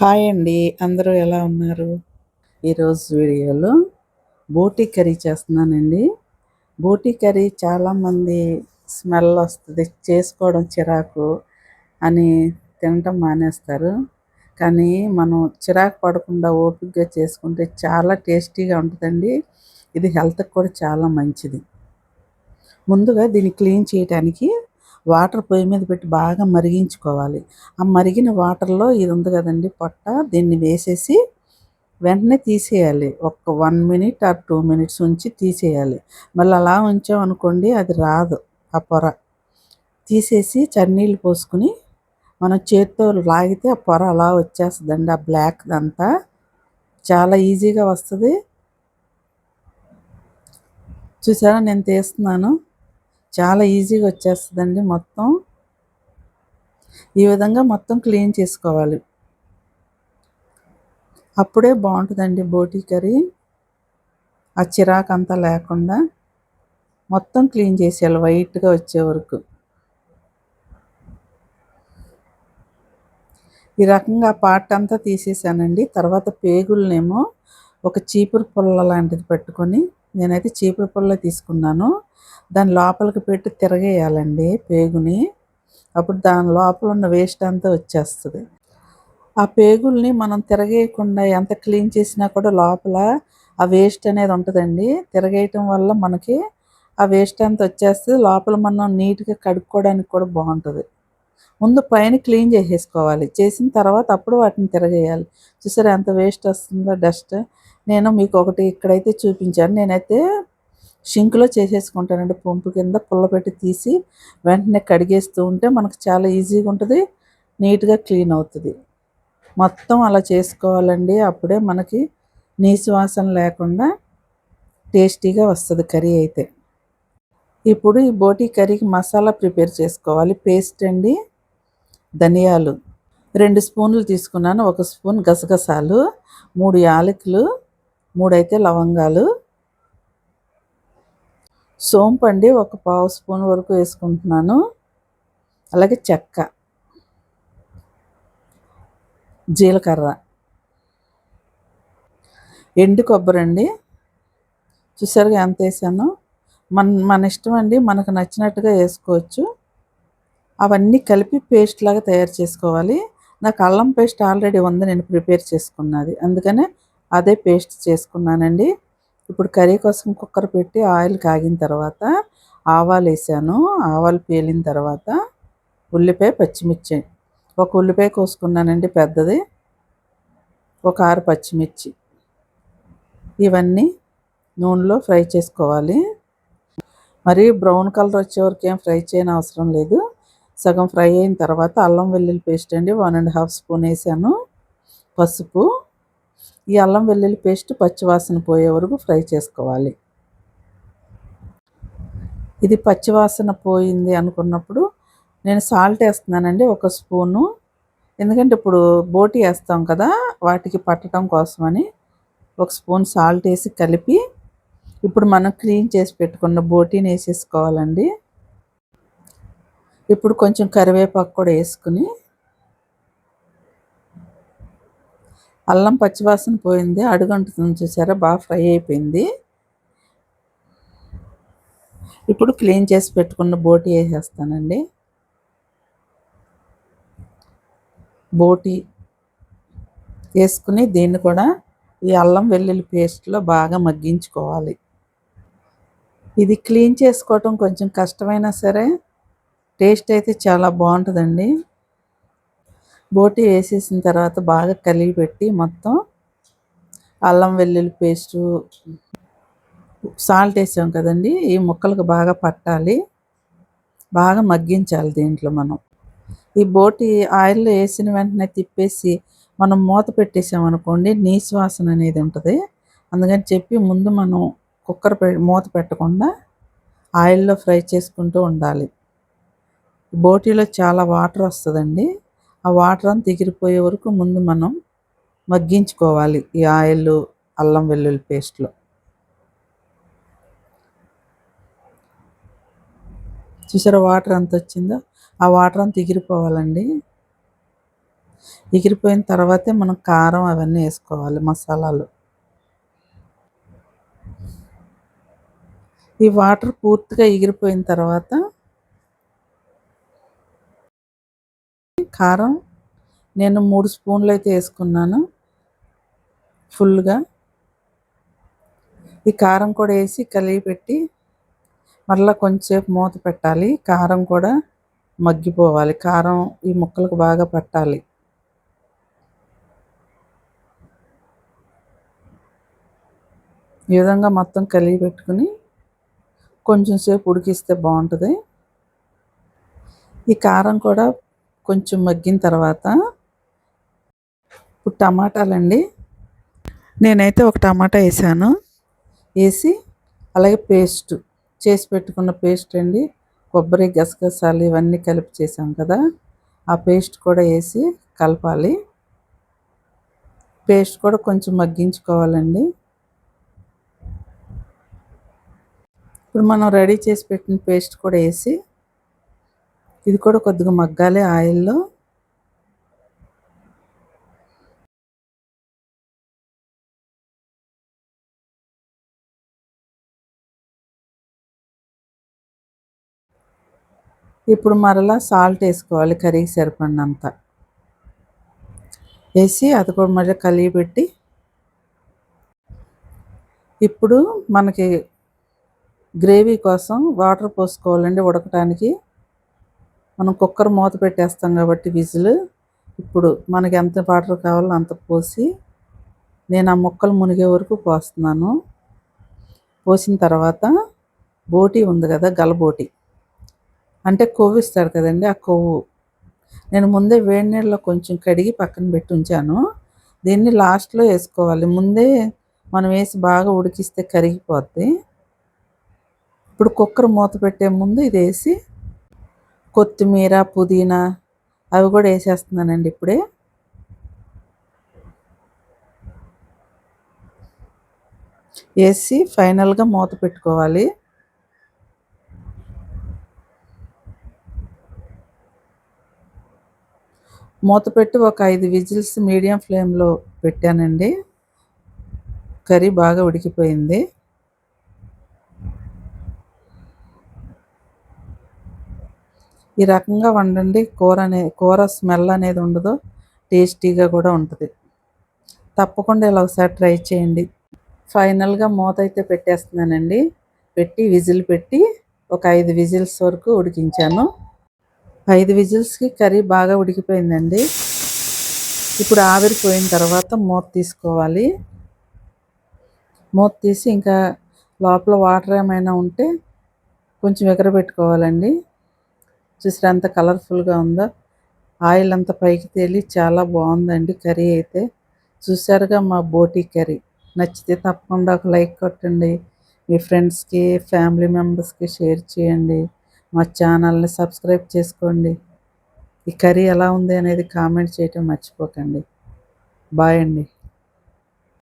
Hi అండి. అందరూ ఎలా ఉన్నారు? ఈరోజు వీడియోలో బోటీ కర్రీ చేస్తున్నానండి. బోటీ కర్రీ చాలామంది స్మెల్ వస్తుంది చేసుకోవడం చిరాకు అని తినటం మానేస్తారు. కానీ మనం చిరాకు పడకుండా ఓపికగా చేసుకుంటే చాలా టేస్టీగా ఉంటుందండి. ఇది హెల్త్కి కూడా చాలా మంచిది. ముందుగా దీన్ని క్లీన్ చేయడానికి వాటర్ పొయ్యి మీద పెట్టి బాగా మరిగించుకోవాలి. ఆ మరిగిన వాటర్లో ఇది ఉంది కదండి పొట్ట దీన్ని వేసేసి వెంటనే తీసేయాలి. ఒక one minute or two minutes ఉంచి తీసేయాలి. మళ్ళీ అలా ఉంచామనుకోండి అది రాదు ఆ పొర. తీసేసి చన్నీళ్ళు పోసుకుని మనం చేత్తో లాగితే ఆ పొర అలా వచ్చేస్తుందండి ఆ బ్లాక్ అంతా చాలా ఈజీగా వస్తుంది. చూసారా నేను తీస్తున్నాను. చాలా ఈజీగా వచ్చేస్తుందండి మొత్తం. ఈ విధంగా మొత్తం క్లీన్ చేసుకోవాలి. అప్పుడే బాగుంటుందండి బోటీ కర్రీ. ఆ చిరాకు అంతా లేకుండా మొత్తం క్లీన్ చేసేయాలి వైట్గా వచ్చే వరకు. ఈ రకంగా పార్ట్ అంతా తీసేసానండి. తర్వాత పేగులనేమో ఒక చీపురు పుల్ల లాంటిది పెట్టుకొని నేనైతే చీపురు పుల్ల తీసుకున్నాను. దాని లోపలికి పెట్టి తిరగేయాలండి పేగుని. అప్పుడు దాని లోపల ఉన్న వేస్ట్ అంతా వచ్చేస్తుంది. ఆ పేగుల్ని మనం తిరగేయకుండా ఎంత క్లీన్ చేసినా కూడా లోపల ఆ వేస్ట్ అనేది ఉంటుందండి. తిరగేయటం వల్ల మనకి ఆ వేస్ట్ అంతా వచ్చేస్తుంది. లోపల మనం నీట్గా కడుక్కోవడానికి కూడా బాగుంటుంది. ముందు పైన క్లీన్ చేసేసుకోవాలి. చేసిన తర్వాత అప్పుడు వాటిని తిరగేయాలి. చూసారా ఎంత వేస్ట్ వస్తుందో డస్ట్. నేను మీకు ఒకటి ఇక్కడైతే చూపించాను. నేనైతే షింక్లో చేసేసుకుంటానండి. పంపు కింద పుల్ల పెట్టి తీసి వెంటనే కడిగేస్తూ ఉంటే మనకు చాలా ఈజీగా ఉంటుంది. నీట్గా క్లీన్ అవుతుంది. మొత్తం అలా చేసుకోవాలండి. అప్పుడే మనకి నీసు వాసన లేకుండా టేస్టీగా వస్తుంది కర్రీ అయితే. ఇప్పుడు ఈ బోటీ కర్రీకి మసాలా ప్రిపేర్ చేసుకోవాలి. పేస్ట్ అండి ధనియాలు రెండు స్పూన్లు తీసుకున్నాను. ఒక స్పూన్ గసగసాలు మూడు యాలకులు మూడైతే లవంగాలు. సోంపండి ఒక పావు స్పూన్ వరకు వేసుకుంటున్నాను. అలాగే చెక్క. జీలకర్ర. ఎండు కొబ్బరి అండి. చూసారుగా ఎంత వేసాను? మన మన ఇష్టం అండి మనకు నచ్చినట్టుగా వేసుకోవచ్చు. అవన్నీ కలిపి పేస్ట్ లాగా తయారు చేసుకోవాలి. నాకు అల్లం పేస్ట్ ఆల్రెడీ ఉంది నేను ప్రిపేర్ చేసుకున్నది. అందుకనే అదే పేస్ట్ చేసుకున్నానండి. ఇప్పుడు కర్రీ కోసం కుక్కర్ పెట్టి ఆయిల్ కాగిన తర్వాత ఆవాలు వేసాను. ఆవాలు పేలిన తర్వాత ఉల్లిపాయ పచ్చిమిర్చి. ఒక ఉల్లిపాయ కోసుకున్నానండి పెద్దది. ఒక ఆరు పచ్చిమిర్చి. ఇవన్నీ నూనెలో ఫ్రై చేసుకోవాలి. మరి బ్రౌన్ కలర్ వచ్చే వరకు ఏం ఫ్రై చేయని అవసరం లేదు. సగం ఫ్రై అయిన తర్వాత అల్లం వెల్లుల్లి పేస్ట్ అండి. వన్ అండ్ హాఫ్ స్పూన్ వేసాను. పసుపు. ఈ అల్లం వెల్లుల్లి పేస్ట్ పచ్చివాసన పోయే వరకు ఫ్రై చేసుకోవాలి. ఇది పచ్చివాసన పోయింది అనుకున్నప్పుడు నేను సాల్ట్ వేస్తున్నానండి ఒక స్పూను. ఎందుకంటే ఇప్పుడు బోటి వేస్తాం కదా వాటికి పట్టడం కోసమని ఒక స్పూన్ సాల్ట్ వేసి కలిపి ఇప్పుడు మనం క్లీన్ చేసి పెట్టుకున్న బోటీని వేసేసుకోవాలండి. ఇప్పుడు కొంచెం కరివేపాకు కూడా వేసుకుని అల్లం పచ్చివాసన పోయింది అడుగంటుతుంది చూసారా బాగా ఫ్రై అయిపోయింది. ఇప్పుడు క్లీన్ చేసి పెట్టుకున్న బోటి వేసేస్తానండి. బోటి వేసుకుని దీన్ని కూడా ఈ అల్లం వెల్లుల్లి పేస్ట్లో బాగా మగ్గించుకోవాలి. ఇది క్లీన్ చేసుకోవటం కొంచెం కష్టమైనా సరే టేస్ట్ అయితే చాలా బాగుంటుందండి. బోటి వేసేసిన తర్వాత బాగా కలిగి పెట్టి మొత్తం అల్లం వెల్లుల్లి పేస్టు సాల్ట్ వేసాం కదండి. ఈ ముక్కలకు బాగా పట్టాలి. బాగా మగ్గించాలి దీంట్లో మనం. ఈ బోటి ఆయిల్లో వేసిన వెంటనే తిప్పేసి మనం మూత పెట్టేసామనుకోండి నీసు వాసన అనేది ఉంటుంది. అందుకని చెప్పి ముందు మనం కుక్కర్ మూత పెట్టకుండా ఆయిల్లో ఫ్రై చేసుకుంటూ ఉండాలి. బోటీలో చాలా వాటర్ వస్తుందండి. ఆ వాటర్ అంతా ఎగిరిపోయే వరకు ముందు మనం మగ్గించుకోవాలి ఈ ఆయిల్ అల్లం వెల్లుల్లి పేస్ట్లో చూసారా వాటర్ ఎంత వచ్చిందో? ఆ వాటర్ అంతా ఎగిరిపోవాలండి. ఎగిరిపోయిన తర్వాతే మనం కారం అవన్నీ వేసుకోవాలి మసాలాలు. ఈ వాటర్ పూర్తిగా ఎగిరిపోయిన తర్వాత కారం. నేను మూడు స్పూన్లు అయితే వేసుకున్నాను. ఫుల్గా. ఈ కారం కూడా వేసి కలిగి పెట్టి మళ్ళీ కొంచెంసేపు మూత పెట్టాలి. కారం కూడా మగ్గిపోవాలి. కారం ఈ ముక్కలకు బాగా పట్టాలి. ఈ విధంగా మొత్తం కలిగి పెట్టుకుని కొంచెం సేపు ఉడికిస్తే బాగుంటుంది. ఈ కారం కూడా కొంచెం మగ్గిన తర్వాత ఇప్పుడు టమాటాలండి. నేనైతే ఒక టమాటా వేసాను. వేసి అలాగే పేస్ట్ చేసి పెట్టుకున్న పేస్ట్ అండి. కొబ్బరి గసగసాలు ఇవన్నీ కలిపి చేసాం కదా. ఆ పేస్ట్ కూడా వేసి కలపాలి. పేస్ట్ కూడా కొంచెం మగ్గించుకోవాలండి. ఇప్పుడు మనం రెడీ చేసి పెట్టిన పేస్ట్ కూడా వేసి ఇది కూడా కొద్దిగా మగ్గాలి ఆయిల్లో. ఇప్పుడు మరలా సాల్ట్ వేసుకోవాలి కర్రీకి సరిపడినంత. వేసి అది కూడా మళ్ళీ కలిగి పెట్టి ఇప్పుడు మనకి గ్రేవీ కోసం వాటర్ పోసుకోవాలండి ఉడకటానికి. మనం కుక్కర్ మూత పెట్టేస్తాం కాబట్టి విజిల్. ఇప్పుడు మనకి ఎంత వాటర్ కావాలో అంత పోసి నేను ఆ ముక్కలు మునిగే వరకు పోస్తున్నాను. పోసిన తర్వాత బోటి ఉంది కదా గలబోటి అంటే కొవ్వు ఇస్తారు కదండి ఆ కొవ్వు. నేను ముందే వేడి నీళ్ళలో కొంచెం కడిగి పక్కన పెట్టి ఉంచాను. దీన్ని లాస్ట్లో వేసుకోవాలి. ముందే మనం వేసి బాగా ఉడికిస్తే కరిగిపోద్ది. ఇప్పుడు కుక్కర్ మూత పెట్టే ముందు ఇది వేసి కొత్తిమీర పుదీనా అవి కూడా వేసేస్తున్నానండి ఇప్పుడే. వేసి ఫైనల్గా మూత పెట్టుకోవాలి. మూత పెట్టి ఒక ఐదు విజిల్స్ మీడియం ఫ్లేమ్లో పెట్టానండి. కర్రీ బాగా ఉడికిపోయింది. ఈ రకంగా వండండి. కూర అనే కూర స్మెల్ అనేది ఉండదు. టేస్టీగా కూడా ఉంటుంది. తప్పకుండా ఇలా ఒకసారి ట్రై చేయండి. ఫైనల్గా మూత అయితే పెట్టేస్తున్నానండి. పెట్టి విజిల్ పెట్టి ఒక ఐదు విజిల్స్ వరకు ఉడికించాను. ఐదు విజిల్స్కి కర్రీ బాగా ఉడికిపోయిందండి. ఇప్పుడు ఆవిరిపోయిన తర్వాత మూత తీసుకోవాలి. మూత తీసి ఇంకా లోపల వాటర్ ఏమైనా ఉంటే కొంచెం ఎగరబెట్టుకోవాలండి. చూసారా ఎంత కలర్ఫుల్గా ఉందో. ఆయిల్ అంతా పైకి తేలి చాలా బాగుందండి కర్రీ అయితే. చూసారుగా మా బోటీ కర్రీ. నచ్చితే తప్పకుండా ఒక లైక్ కొట్టండి. మీ ఫ్రెండ్స్కి ఫ్యామిలీ మెంబర్స్కి షేర్ చేయండి. మా ఛానల్ని సబ్స్క్రైబ్ చేసుకోండి. ఈ కర్రీ ఎలా ఉంది అనేది కామెంట్ చేయటం మర్చిపోకండి. బాయ్ అండి.